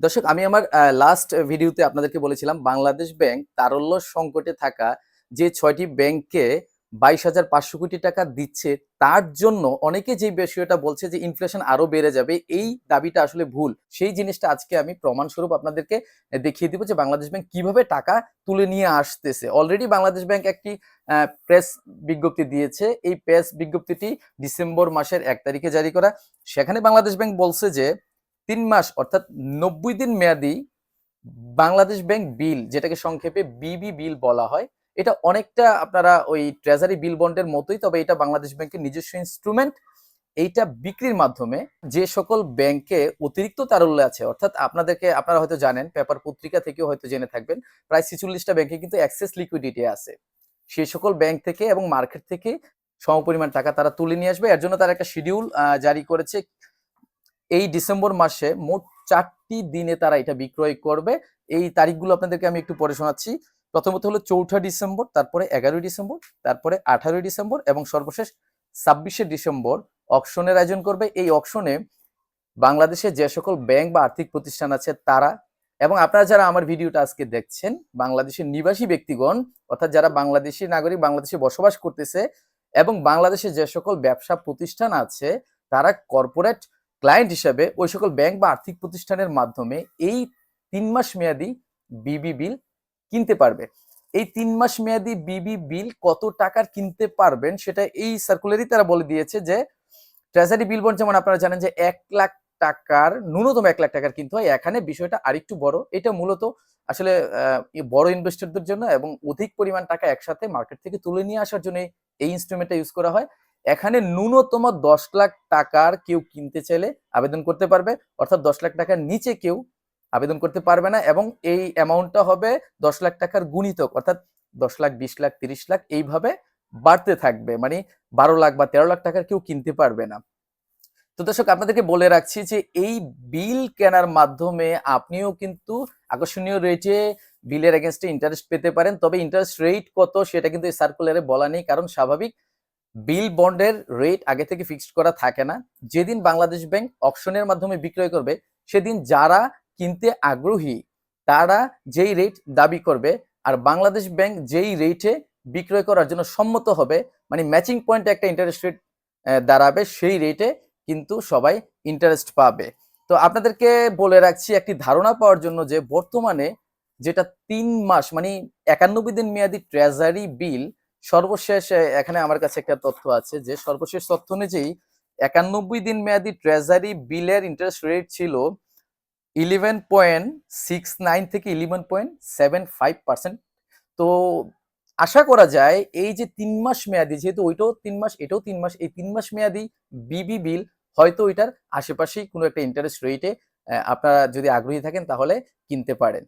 দর্শক, আমি আমার লাস্ট ভিডিওতে আপনাদেরকে বলেছিলাম, বাংলাদেশ ব্যাংক তারল্য সংকটে থাকা যে ছয়টি ব্যাংককে বাইশ হাজার পাঁচশো কোটি টাকা দিচ্ছে, তার জন্য অনেকে যে বিষয়টা বলছে যে ইনফ্লেশন আরও বেড়ে যাবে, এই দাবিটা আসলে ভুল। সেই জিনিসটা আজকে আমি প্রমাণস্বরূপ আপনাদেরকে দেখিয়ে দিব যে বাংলাদেশ ব্যাংক কীভাবে টাকা তুলে নিয়ে আসতেছে। অলরেডি বাংলাদেশ ব্যাংক একটি প্রেস বিজ্ঞপ্তি দিয়েছে, এই প্রেস বিজ্ঞপ্তিটি ডিসেম্বর মাসের এক তারিখে জারি করা। সেখানে বাংলাদেশ ব্যাংক বলছে যে তিন মাস, অর্থাৎ নব্বই দিন মেয়াদি বাংলাদেশ ব্যাংক বিল, যেটাকে সংক্ষেপে বিবি বিল বলা হয়, এটা অনেকটা আপনারা ওই ট্রেজারি বিল বন্ডের মতোই, তবে এটা বাংলাদেশ ব্যাংকের নিজস্ব ইনস্ট্রুমেন্ট এইটা বিক্রির মাধ্যমে যে সকল ব্যাংকে অতিরিক্ত তারল্য আছে, অর্থাৎ আপনাদেরকে, আপনারা হয়তো জানেন, পেপার পত্রিকা থেকেও হয়তো জেনে থাকবেন, প্রায় ছিচল্লিশটা ব্যাংকে কিন্তু অ্যাক্সেস লিকুইডিটি আছে। সেই সকল ব্যাংক থেকে এবং মার্কেট থেকে সমপরিমাণ টাকা তারা তুলে নিয়ে আসবে, এর জন্য তারা একটা শিডিউল জারি করেছে এই ডিসেম্বর মাসে মোট চারটি দিনে তারা এটা বিক্রয় করবে। এই তারিখগুলো আপনাদেরকে আমি একটু পরে শোনাচ্ছি। প্রথমত হলো চৌঠা ডিসেম্বর, তারপরে এগারোই ডিসেম্বর, তারপরে আঠারোই ডিসেম্বর এবং সর্বশেষ ছাব্বিশে ডিসেম্বর অকশনের আয়োজন করবে। এই অকশনে বাংলাদেশে যে সকল ব্যাংক বা আর্থিক প্রতিষ্ঠান আছে তারা এবং আপনারা যারা আমার ভিডিওটা আজকে দেখছেন, বাংলাদেশের নিবাসী ব্যক্তিগণ, অর্থাৎ যারা বাংলাদেশি নাগরিক, বাংলাদেশে বসবাস করতেছে এবং বাংলাদেশে যে সকল ব্যবসা প্রতিষ্ঠান আছে, তারা কর্পোরেট ক্লায়েন্ট হিসাবে ওই সকল ব্যাংক বা আর্থিক প্রতিষ্ঠানের মাধ্যমে এই তিন মাস মেয়াদি বিবি বিল কিনতে পারবে। এই তিন মাস মেয়াদি বিবি বিল কত টাকার কিনতে পারবেন সেটা এই সার্কুলারই তারা বলে দিয়েছে যে ট্রেজারি বিল বন্ড যেমন আপনারা জানেন যে এক লাখ টাকার, ন্যূনতম এক লাখ টাকার কিনতে হয়। এখানে বিষয়টা আরেকটু বড়। এটা মূলত আসলে বড় ইনভেস্টরদের জন্য এবং অধিক পরিমাণ টাকা একসাথে মার্কেট থেকে তুলে নিয়ে আসার জন্য এই ইনস্ট্রুমেন্টটা ইউজ করা হয়। এখানে ন্যূনতম দশ লাখ টাকার কেউ কিনতে চাইলে আবেদন করতে পারবে, অর্থাৎ দশ লাখ টাকার নিচে কেউ আবেদন করতে পারবে না এবং এই অ্যামাউন্টটা হবে দশ লাখ টাকার গুণিতক, অর্থাৎ দশ লাখ, বিশ লাখ, তিরিশ লাখ এইভাবে বাড়তে থাকবে মানে বারো লাখ বা তেরো লাখ টাকার কেউ কিনতে পারবে না। তো দর্শক, আপনাদেরকে বলে রাখছি যে এই বিল কেনার মাধ্যমে আপনিও কিন্তু আকর্ষণীয় রেটে বিলের এগেনস্টে ইন্টারেস্ট পেতে পারেন, তবে ইন্টারেস্ট রেট কত সেটা কিন্তু এই সার্কুলারে বলা নেই, কারণ স্বাভাবিক বিল বন্ডের রেট আগে থেকে ফিক্সড করা থাকে না। যেদিন বাংলাদেশ ব্যাংক অপশনের মাধ্যমে বিক্রয় করবে, সেদিন যারা কিনতে আগ্রহী, তারা যেই রেট দাবি করবে, আর বাংলাদেশ ব্যাংক যেই রেটে বিক্রয় করার জন্য সম্মত হবে মানে ম্যাচিং পয়েন্টে একটা ইন্টারেস্ট রেট দাঁড়াবে, সেই রেটে কিন্তু সবাই ইন্টারেস্ট পাবে। তো আপনাদেরকে বলে রাখছি, একটি ধারণা পাওয়ার জন্য যে বর্তমানে যেটা তিন মাস মানে একানব্বই দিন মেয়াদি ট্রেজারি বিল সর্বশেষ এখানে আমার কাছে একটা তথ্য আছে যে, সর্বশেষ তথ্য অনুযায়ী একানব্বই দিন মেয়াদি ট্রেজারি বিলের ইন্টারেস্ট রেট ছিল ইলেভেন পয়েন্ট সিক্স নাইন থেকে eleven point seven five percent তো আশা করা যায় এই যে তিন মাস মেয়াদি, যেহেতু ওইটাও তিন মাস, এটাও তিন মাস, এই তিন মাস মেয়াদি বিবি বিল হয়তো ওইটার আশেপাশেই কোনো একটা ইন্টারেস্ট রেটে আপনারা যদি আগ্রহী থাকেন তাহলে কিনতে পারেন।